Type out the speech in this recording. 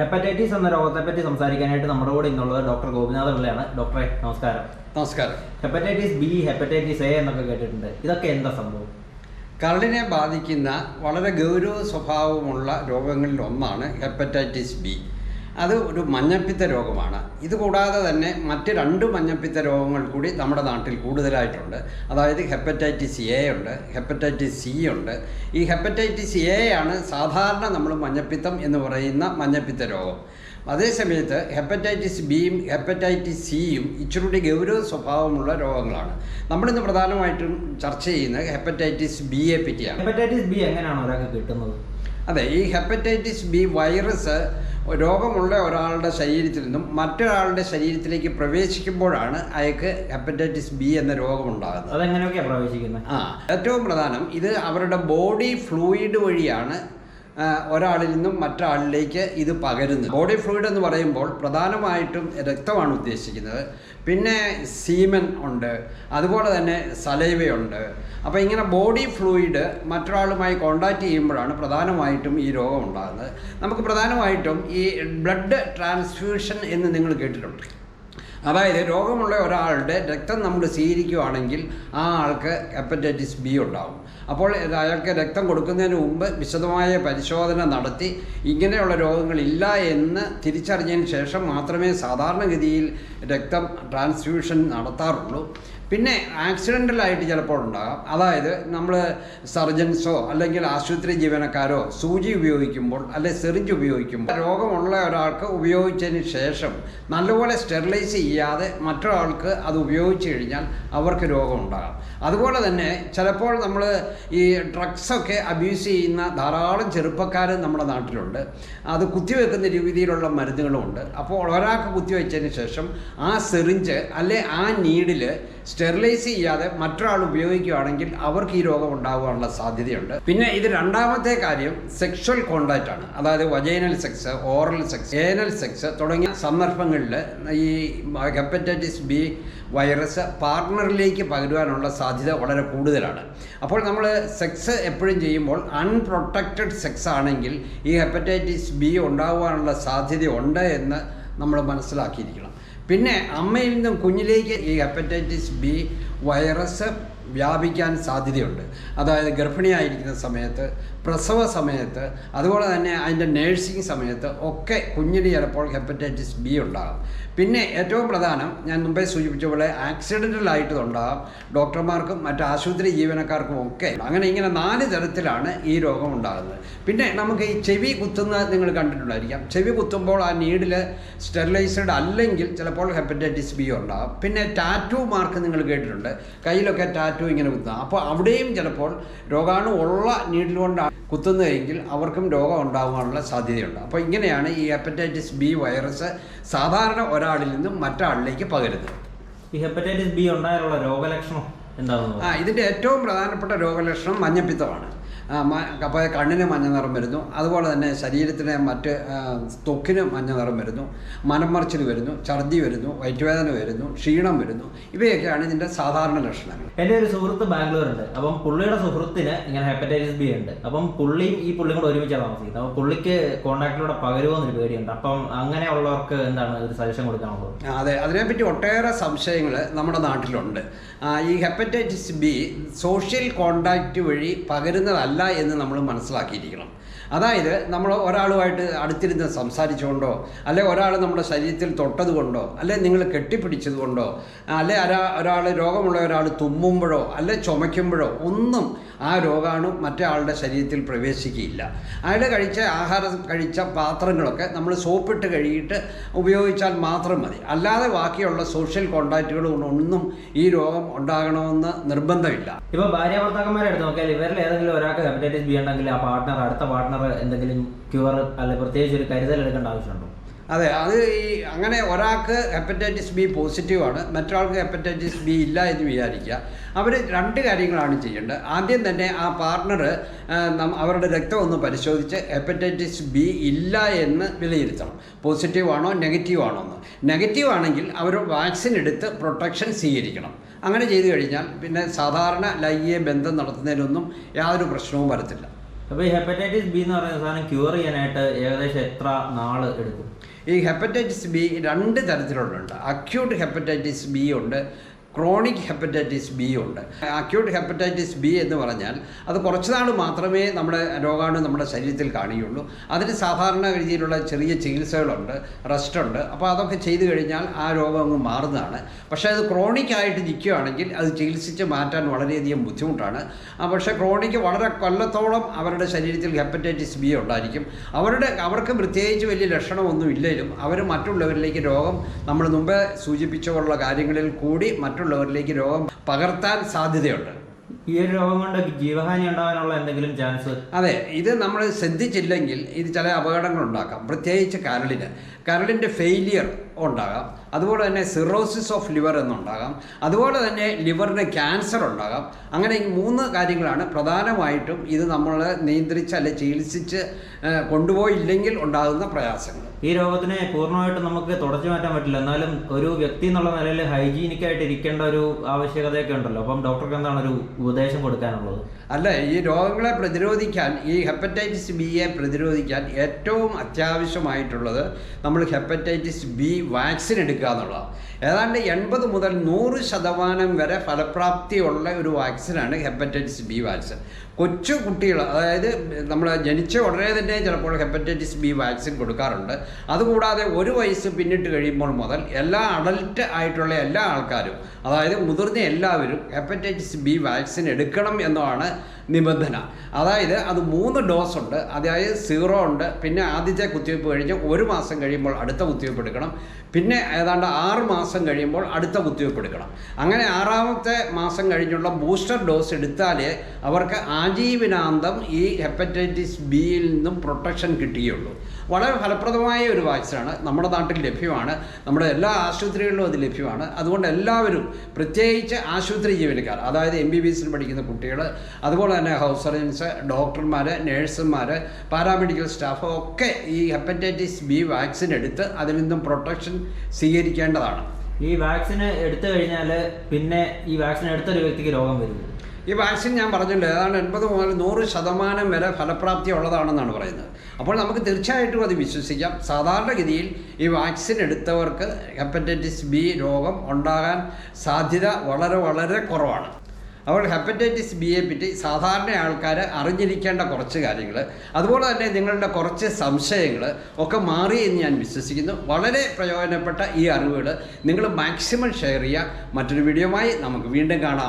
Hepatitis എന്ന രോഗത്തെ പറ്റി സംസാരിക്കാനായിട്ട് നമ്മുടെ കൂടെ ഇന്നുള്ളത് ഡോക്ടർ ഗോപിനാഥ പിള്ളയാണ്. ഡോക്ടറെ നമസ്കാരം. നമസ്കാരം. ഹെപ്പറ്റൈറ്റിസ് ബി ഹെപ്പറ്റൈറ്റിസ് എ എന്നൊക്കെ കേട്ടിട്ടുണ്ട്. ഇതൊക്കെ എന്താ സംഭവം? കരളിനെ ബാധിക്കുന്ന വളരെ ഗൗരവ സ്വഭാവമുള്ള രോഗങ്ങളിൽ ഒന്നാണ് ഹെപ്പറ്റൈറ്റിസ് ബി അത് ഒരു മഞ്ഞപ്പിത്ത രോഗമാണ്. ഇതുകൂടാതെ തന്നെ മറ്റ് രണ്ട് മഞ്ഞപ്പിത്ത രോഗങ്ങൾ കൂടി നമ്മുടെ നാട്ടിൽ കൂടുതലായിട്ടുണ്ട്. അതായത് ഹെപ്പറ്റൈറ്റിസ് എ ഉണ്ട് ഹെപ്പറ്റൈറ്റിസ് സി ഉണ്ട്. ഈ ഹെപ്പറ്റൈറ്റിസ് എ ആണ് സാധാരണ നമ്മൾ മഞ്ഞപ്പിത്തം എന്ന് പറയുന്ന മഞ്ഞപ്പിത്ത രോഗം. അതേസമയത്ത് ഹെപ്പറ്റൈറ്റിസ് ബിയും ഹെപ്പറ്റൈറ്റിസ് സിയും ഇച്ചിരി ഗൗരവ സ്വഭാവമുള്ള രോഗങ്ങളാണ്. നമ്മളിന്ന് പ്രധാനമായിട്ടും ചർച്ച ചെയ്യുന്നത് ഹെപ്പറ്റൈറ്റിസ് ബിയെ പറ്റിയാണ്. ഹെപ്പറ്റൈറ്റിസ് ബി എങ്ങനെയാണ് ഒരാൾക്ക് കിട്ടുന്നത്? അതെ ഈ ഹെപ്പറ്റൈറ്റിസ് ബി വൈറസ് രോഗമുള്ള ഒരാളുടെ ശരീരത്തിൽ നിന്നും മറ്റൊരാളുടെ ശരീരത്തിലേക്ക് പ്രവേശിക്കുമ്പോഴാണ് അയാൾക്ക് ഹെപ്പറ്റൈറ്റിസ് ബി എന്ന രോഗമുണ്ടാകുന്നത് അതെങ്ങനെയൊക്കെയാണ് പ്രവേശിക്കുന്നത് ആ ഏറ്റവും പ്രധാനം ഇത് അവരുടെ ബോഡി ഫ്ലൂയിഡ് വഴിയാണ് ഒരാളിൽ നിന്നും മറ്റൊരാളിലേക്ക് ഇത് പകരുന്നു ബോഡി ഫ്ലൂയിഡ് എന്ന് പറയുമ്പോൾ പ്രധാനമായിട്ടും രക്തമാണ് ഉദ്ദേശിക്കുന്നത്. പിന്നെ സീമൻ ഉണ്ട്. അതുപോലെ തന്നെ സലൈവയുണ്ട്. അപ്പോൾ ഇങ്ങനെ ബോഡി ഫ്ലൂയിഡ് മറ്റൊരാളുമായി കോണ്ടാക്ട് ചെയ്യുമ്പോഴാണ് പ്രധാനമായിട്ടും ഈ രോഗം ഉണ്ടാകുന്നത്. നമുക്ക് പ്രധാനമായിട്ടും ഈ ബ്ലഡ് ട്രാൻസ്ഫ്യൂഷൻ എന്ന് നിങ്ങൾ കേട്ടിട്ടുണ്ട്? അതായത് രോഗമുള്ള ഒരാളുടെ രക്തം നമ്മൾ സ്വീകരിക്കുകയാണെങ്കിൽ ആ ആൾക്ക് ഹെപ്പറ്റൈറ്റിസ് ബി ഉണ്ടാവും. അപ്പോൾ അയാൾക്ക് രക്തം കൊടുക്കുന്നതിന് മുമ്പ് വിശദമായ പരിശോധന നടത്തി ഇങ്ങനെയുള്ള രോഗങ്ങളില്ല എന്ന് തിരിച്ചറിഞ്ഞതിന് ശേഷം മാത്രമേ സാധാരണഗതിയിൽ രക്തം ട്രാൻസ്ഫ്യൂഷൻ നടത്താറുള്ളൂ. പിന്നെ ആക്സിഡന്റലായിട്ട് ചിലപ്പോൾ ഉണ്ടാകാം. അതായത് നമ്മൾ സർജൻസോ അല്ലെങ്കിൽ ആശുപത്രി ജീവനക്കാരോ സൂചി ഉപയോഗിക്കുമ്പോൾ അല്ലെ സെറിഞ്ച് ഉപയോഗിക്കുമ്പോൾ രോഗമുള്ള ഒരാൾക്ക് ഉപയോഗിച്ചതിന് ശേഷം നല്ലപോലെ സ്റ്റെറിലൈസ് ചെയ്യാതെ മറ്റൊരാൾക്ക് അത് ഉപയോഗിച്ച് കഴിഞ്ഞാൽ അവർക്ക് രോഗമുണ്ടാകാം അതുപോലെ തന്നെ ചിലപ്പോൾ നമ്മൾ ഈ ഡ്രഗ്സൊക്കെ അബ്യൂസ് ചെയ്യുന്ന ധാരാളം ചെറുപ്പക്കാർ നമ്മുടെ നാട്ടിലുണ്ട്. അത് കുത്തിവെക്കുന്ന രീതിയിലുള്ള മരുന്നുകളുമുണ്ട്. അപ്പോൾ ഒരാൾക്ക് കുത്തിവെച്ചതിന് ശേഷം ആ സെറിഞ്ച് അല്ലെ ആ നീഡിൽ സ്റ്റെറിലൈസ് ചെയ്യാതെ മറ്റൊരാൾ ഉപയോഗിക്കുകയാണെങ്കിൽ അവർക്ക് ഈ രോഗം ഉണ്ടാകാനുള്ള സാധ്യതയുണ്ട്. പിന്നെ ഇത് രണ്ടാമത്തെ കാര്യം സെക്ഷൽ കോണ്ടാക്റ്റ് ആണ്. അതായത് vaginal sex oral sex anal sex തുടങ്ങിയ സന്ദർഭങ്ങളിൽ ഈ ഹെപ്പറ്റൈറ്റിസ് ബി വൈറസ് പാർട്ട്ണറിലേക്ക് പകരുവാനുള്ള സാധ്യത വളരെ കൂടുതലാണ്. അപ്പോൾ നമ്മൾ സെക്സ് എപ്പോഴും ചെയ്യുമ്പോൾ അൺപ്രൊട്ടക്റ്റഡ് സെക്സ് ആണെങ്കിൽ ഈ ഹെപ്പറ്റൈറ്റിസ് ബി ഉണ്ടാകുവാനുള്ള സാധ്യതയുണ്ട് എന്ന് നമ്മൾ മനസ്സിലാക്കിയിരിക്കണം. പിന്നെ അമ്മയിൽ നിന്നും കുഞ്ഞിലേക്ക് ഈ ഹെപ്പറ്റൈറ്റിസ് ബി വൈറസ് വ്യാപിക്കാൻ സാധ്യതയുണ്ട്. അതായത് ഗർഭിണിയായിരിക്കുന്ന സമയത്ത് പ്രസവ സമയത്ത് അതുപോലെ തന്നെ അതിന്റെ നേഴ്സിംഗ് സമയത്ത് ഒക്കെ കുഞ്ഞിന് ചിലപ്പോൾ ഹെപ്പറ്റൈറ്റിസ് ബി ഉണ്ടാകും. പിന്നെ ഏറ്റവും പ്രധാനം ഞാൻ മുമ്പേ സൂചിപ്പിച്ച പോലെ ആക്സിഡന്റലായിട്ട് ഉണ്ടാകാം ഡോക്ടർമാർക്കും മറ്റ് ആശുപത്രി ജീവനക്കാർക്കും ഒക്കെ അങ്ങനെ ഇങ്ങനെ നാല് തരത്തിലാണ് ഈ രോഗം ഉണ്ടാകുന്നത് പിന്നെ നമുക്ക് ഈ ചെവി കുത്തുന്ന നിങ്ങൾ കണ്ടിട്ടുണ്ടായിരിക്കാം. ചെവി കുത്തുമ്പോൾ ആ നീഡിൽ സ്റ്റെറിലൈസ്ഡ് അല്ലെങ്കിൽ ചിലപ്പോൾ ഹെപ്പറ്റൈറ്റിസ് ബി ഉണ്ടാകും. പിന്നെ ടാറ്റു മാർക്ക് നിങ്ങൾ കേട്ടിട്ടുണ്ട്. കയ്യിലൊക്കെ ടാറ്റു ഇങ്ങനെ കുത്തുക അപ്പോൾ അവിടെയും ചിലപ്പോൾ രോഗാണു ഉള്ള നീഡിൽ കൊണ്ട് കുത്തുന്നതെങ്കിൽ അവർക്കും രോഗം ഉണ്ടാകാനുള്ള സാധ്യതയുണ്ട്. അപ്പോൾ ഇങ്ങനെയാണ് ഈ ഹെപ്പറ്റൈറ്റിസ് ബി വൈറസ് സാധാരണ ഒരാളിൽ നിന്നും മറ്റൊരാളിലേക്ക് പകരുന്നത്. ഈ ഹെപ്പറ്റൈറ്റിസ് ബി ഉണ്ടായാലുള്ള രോഗലക്ഷണം എന്താണെന്ന് ആ ഇതിന്റെ ഏറ്റവും പ്രധാനപ്പെട്ട രോഗലക്ഷണം മഞ്ഞപ്പിത്തമാണ്. അപ്പോൾ കണ്ണിന് മഞ്ഞ നിറം വരുന്നു. അതുപോലെ തന്നെ ശരീരത്തിന് മറ്റ് തൊക്കിന് ത്വക്കിന് മഞ്ഞ നിറം വരുന്നു. മനംമറിച്ചിൽ വരുന്നു. ഛർദി വരുന്നു. വയറ്റുവേദന വരുന്നു. ക്ഷീണം വരുന്നു. ഇവയൊക്കെയാണ് ഇതിന്റെ സാധാരണ ലക്ഷണങ്ങൾ. എന്റെ ഒരു സുഹൃത്ത് ബാംഗ്ലൂരുണ്ട്. അപ്പം പുള്ളിയുടെ സുഹൃത്തിന് ഇങ്ങനെ ഹെപ്പറ്റൈറ്റിസ് ബി ഉണ്ട്. അപ്പം പുള്ളിയും ഈ പുള്ളിയും കൂടെ ഒരുമിച്ചാണ് താമസിക്കുന്നത്. അപ്പം പുള്ളിക്ക് കോണ്ടാക്റ്റിലൂടെ പകരുമോ എന്നൊരു പേടിയുണ്ട്. അപ്പം അങ്ങനെയുള്ളവർക്ക് എന്താണ് ഒരു സജഷൻ കൊടുക്കാനുള്ളത് അതെ. അതിനെപ്പറ്റി ഒട്ടേറെ സംശയങ്ങൾ നമ്മുടെ നാട്ടിലുണ്ട്. ഈ ഹെപ്പറ്റൈറ്റിസ് ബി സോഷ്യൽ കോണ്ടാക്റ്റ് വഴി പകരുന്നതല്ല എന്ന് നമ്മൾ മനസ്സിലാക്കിയിരിക്കണം. അതായത് നമ്മൾ ഒരാളുമായിട്ട് അടുത്തിരുന്ന് സംസാരിച്ചുകൊണ്ടോ അല്ലെ ഒരാൾ നമ്മുടെ ശരീരത്തിൽ തൊട്ടതുകൊണ്ടോ അല്ലെ നിങ്ങൾ കെട്ടിപ്പിടിച്ചതുകൊണ്ടോ അല്ലെ ഒരാ ഒരാൾ രോഗമുള്ള ഒരാൾ തുമ്മുമ്പോഴോ അല്ലെ ചുമയ്ക്കുമ്പോഴോ ഒന്നും ആ രോഗാണു മറ്റേ ആളുടെ ശരീരത്തിൽ പ്രവേശിക്കുകയില്ല. അയാൾ കഴിച്ച ആഹാരം കഴിച്ച പാത്രങ്ങളൊക്കെ നമ്മൾ സോപ്പിട്ട് കഴുകിയിട്ട് ഉപയോഗിച്ചാൽ മാത്രം മതി. അല്ലാതെ ബാക്കിയുള്ള സോഷ്യൽ കോണ്ടാക്റ്റുകൾ ഒന്നും ഈ രോഗം ഉണ്ടാകണമെന്ന് നിർബന്ധമില്ല. ഇപ്പോൾ ഭാര്യ ഭർത്താക്കന്മാരെ എടുത്ത് നോക്കിയാൽ ഇവരിൽ ഏതെങ്കിലും ഒരാൾക്ക് ഹെപ്പറ്റൈറ്റിസ് ബി ഉണ്ടെങ്കിൽ ആ പാർട്ണർ അടുത്ത പാർട്ണർ എന്തെങ്കിലും ക്യൂർ അല്ലെ പ്രത്യേകിച്ച് ഒരു കരുതൽ എടുക്കേണ്ട ആവശ്യമുണ്ടോ? അതെ അത് ഈ അങ്ങനെ ഒരാൾക്ക് ഹെപ്പറ്റൈറ്റിസ് ബി പോസിറ്റീവ് ആണ് മറ്റൊരാൾക്ക് ഹെപ്പറ്റൈറ്റിസ് ബി ഇല്ല എന്ന് വിചാരിക്കുക. അവർ രണ്ട് കാര്യങ്ങളാണ് ചെയ്യേണ്ടത്. ആദ്യം തന്നെ ആ പാർട്ണർ അവരുടെ രക്തം ഒന്ന് പരിശോധിച്ച് ഹെപ്പറ്റൈറ്റിസ് ബി ഇല്ല എന്ന് വിലയിരുത്തണം. പോസിറ്റീവാണോ നെഗറ്റീവ് ആണോ എന്ന്. നെഗറ്റീവ് ആണെങ്കിൽ അവർ വാക്സിൻ എടുത്ത് പ്രൊട്ടക്ഷൻ സ്വീകരിക്കണം. അങ്ങനെ ചെയ്തു കഴിഞ്ഞാൽ പിന്നെ സാധാരണ ലൈംഗിക ബന്ധം നടത്തുന്നതിനൊന്നും യാതൊരു പ്രശ്നവും വരത്തില്ല. അപ്പോൾ ഈ ഹെപ്പറ്റൈറ്റിസ് ബി എന്ന് പറയുന്ന സാധനം ക്യൂർ ചെയ്യാനായിട്ട് ഏകദേശം എത്ര നാൾ എടുക്കും? ഈ ഹെപ്പറ്റൈറ്റിസ് ബി രണ്ട് തരത്തിലുള്ളുണ്ട് അക്യൂട്ട് ഹെപ്പറ്റൈറ്റിസ് ബി ഉണ്ട്. ക്രോണിക് ഹെപ്പറ്റൈറ്റിസ് ബി ഉണ്ട്. അക്യൂട്ട് ഹെപ്പറ്റൈറ്റിസ് ബി എന്ന് പറഞ്ഞാൽ അത് കുറച്ച് നാൾ മാത്രമേ നമ്മുടെ രോഗാണു നമ്മുടെ ശരീരത്തിൽ കാണുകയുള്ളൂ അതിന് സാധാരണ രീതിയിലുള്ള ചെറിയ ചികിത്സകളുണ്ട് റെസ്റ്റ് ഉണ്ട് അപ്പോൾ അതൊക്കെ ചെയ്തു കഴിഞ്ഞാൽ ആ രോഗം അങ്ങ് മാറുന്നതാണ്. പക്ഷേ അത് ക്രോണിക് ആയിട്ട് നിൽക്കുകയാണെങ്കിൽ അത് ചികിത്സിച്ച് മാറ്റാൻ വളരെയധികം ബുദ്ധിമുട്ടാണ്. പക്ഷേ ക്രോണിക് വളരെ കൊല്ലത്തോളം അവരുടെ ശരീരത്തിൽ ഹെപ്പറ്റൈറ്റിസ് ബി ഉണ്ടായിരിക്കും. അവരുടെ അവർക്ക് പ്രത്യേകിച്ച് വലിയ ലക്ഷണമൊന്നും ഇല്ലെങ്കിലും അവർ മറ്റുള്ളവരിലേക്ക് രോഗം നമ്മൾ മുമ്പേ സൂചിപ്പിച്ചുള്ള കാര്യങ്ങളിൽ കൂടി മറ്റുള്ളവരിലേക്ക് രോഗം പകർത്താൻ സാധ്യതയുണ്ട്. ഈ ഒരു രോഗം കൊണ്ട് ജീവഹാനി ഉണ്ടാകാനുള്ള എന്തെങ്കിലും ചാൻസ് അതെ ഇത് നമ്മൾ ശ്രദ്ധിച്ചില്ലെങ്കിൽ ഇത് ചില അപകടങ്ങൾ ഉണ്ടാക്കാം. പ്രത്യേകിച്ച് കരളിന്. കരളിന്റെ ഫെയിലിയർ ഉണ്ടാകാം. അതുപോലെ തന്നെ സിറോസിസ് ഓഫ് ലിവർ എന്നുണ്ടാകാം. അതുപോലെ തന്നെ ലിവറിന് ക്യാൻസർ ഉണ്ടാകാം. അങ്ങനെ ഈ മൂന്ന് കാര്യങ്ങളാണ് പ്രധാനമായിട്ടും ഇത് നമ്മൾ നിയന്ത്രിച്ച് അല്ലെ ചികിത്സിച്ച് കൊണ്ടുപോയില്ലെങ്കിൽ ഉണ്ടാകുന്ന പ്രയാസങ്ങൾ. ഈ രോഗത്തിനെ പൂർണമായിട്ടും നമുക്ക് തുടച്ചു മാറ്റാൻ പറ്റില്ല. എന്നാലും ഒരു വ്യക്തി എന്നുള്ള നിലയിൽ ഹൈജീനിക്കായിട്ട് ഇരിക്കേണ്ട ഒരു ആവശ്യകതയൊക്കെ ഉണ്ടല്ലോ. അപ്പം ഡോക്ടർക്ക് എന്താണ് ഒരു ഉപദേശം കൊടുക്കാനുള്ളത്? അല്ല ഈ രോഗങ്ങളെ പ്രതിരോധിക്കാൻ ഈ ഹെപ്പറ്റൈറ്റിസ് ബിയെ പ്രതിരോധിക്കാൻ ഏറ്റവും അത്യാവശ്യമായിട്ടുള്ളത് നമ്മൾ ഹെപ്പറ്റൈറ്റിസ് ബി വാക്സിൻ എടുക്കുക എന്നുള്ളതാണ്. ഏതാണ്ട് എൺപത് മുതൽ നൂറ് ശതമാനം വരെ ഫലപ്രാപ്തിയുള്ള ഒരു വാക്സിനാണ് ഹെപ്പറ്റൈറ്റിസ് ബി വാക്സിൻ. കൊച്ചു കുട്ടികൾ അതായത് നമ്മൾ ജനിച്ച ഉടനെ തന്നെ ചിലപ്പോൾ ഹെപ്പറ്റൈറ്റിസ് ബി വാക്സിൻ കൊടുക്കാറുണ്ട്. അതുകൂടാതെ ഒരു വയസ്സ് പിന്നിട്ട് കഴിയുമ്പോൾ മുതൽ എല്ലാ അഡൽട്ട് ആയിട്ടുള്ള എല്ലാ ആൾക്കാരും അതായത് മുതിർന്ന എല്ലാവരും ഹെപ്പറ്റൈറ്റിസ് ബി വാക്സിൻ എടുക്കണം എന്നതാണ് നിബന്ധന. അതായത് അത് മൂന്ന് ഡോസ് ഉണ്ട്. അതായത് സീറോ ഉണ്ട്. പിന്നെ ആദ്യത്തെ കുത്തിവയ്പ്പ് കഴിഞ്ഞ് ഒരു മാസം കഴിയുമ്പോൾ അടുത്ത കുത്തിവയ്പ്പ് എടുക്കണം. പിന്നെ ഏതാണ്ട് ആറ് മാസം കഴിയുമ്പോൾ അടുത്ത കുത്തിവയ്പ്പ് എടുക്കണം. അങ്ങനെ ആറാമത്തെ മാസം കഴിഞ്ഞുള്ള ബൂസ്റ്റർ ഡോസ് എടുത്താലേ അവർക്ക് ആജീവനാന്തം ഈ ഹെപ്പറ്റൈറ്റിസ് ബിയിൽ നിന്നും പ്രൊട്ടക്ഷൻ കിട്ടുകയുള്ളൂ. വളരെ ഫലപ്രദമായ ഒരു വാക്സിനാണ് നമ്മുടെ നാട്ടിൽ ലഭ്യമാണ്. നമ്മുടെ എല്ലാ ആശുപത്രികളിലും അത് ലഭ്യമാണ്. അതുകൊണ്ട് എല്ലാവരും പ്രത്യേകിച്ച് ആശുപത്രി ജീവനക്കാർ അതായത് എം ബി ബി എസിൽ പഠിക്കുന്ന കുട്ടികൾ അതുപോലെ തന്നെ ഹൗസ് സർജൻസ് ഡോക്ടർമാർ നേഴ്സുമാർ പാരാമെഡിക്കൽ സ്റ്റാഫ് ഒക്കെ ഈ ഹെപ്പറ്റൈറ്റിസ് ബി വാക്സിൻ എടുത്ത് അതിൽ നിന്നും പ്രൊട്ടക്ഷൻ സ്വീകരിക്കേണ്ടതാണ്. ഈ വാക്സിൻ എടുത്തു കഴിഞ്ഞാൽ പിന്നെ ഈ വാക്സിൻ എടുത്തൊരു വ്യക്തിക്ക് രോഗം വരും ഈ വാക്സിൻ ഞാൻ പറഞ്ഞല്ലോ ഏതാണ്ട് എൺപത് മുതൽ നൂറ് ശതമാനം വരെ ഫലപ്രാപ്തി ഉള്ളതാണെന്നാണ് പറയുന്നത്. അപ്പോൾ നമുക്ക് തീർച്ചയായിട്ടും അത് വിശ്വസിക്കാം. സാധാരണഗതിയിൽ ഈ വാക്സിൻ എടുത്തവർക്ക് ഹെപ്പറ്റൈറ്റിസ് ബി രോഗം ഉണ്ടാകാൻ സാധ്യത വളരെ വളരെ കുറവാണ്. അപ്പോൾ ഹെപ്പറ്റൈറ്റിസ് ബിയെ പറ്റി സാധാരണ ആൾക്കാർ അറിഞ്ഞിരിക്കേണ്ട കുറച്ച് കാര്യങ്ങൾ അതുപോലെ തന്നെ നിങ്ങളുടെ കുറച്ച് സംശയങ്ങൾ ഒക്കെ മാറി എന്ന് ഞാൻ വിശ്വസിക്കുന്നു. വളരെ പ്രയോജനപ്പെട്ട ഈ അറിവുകൾ നിങ്ങൾ മാക്സിമം ഷെയർ ചെയ്യുക. മറ്റൊരു വീഡിയോയുമായി നമുക്ക് വീണ്ടും കാണാം.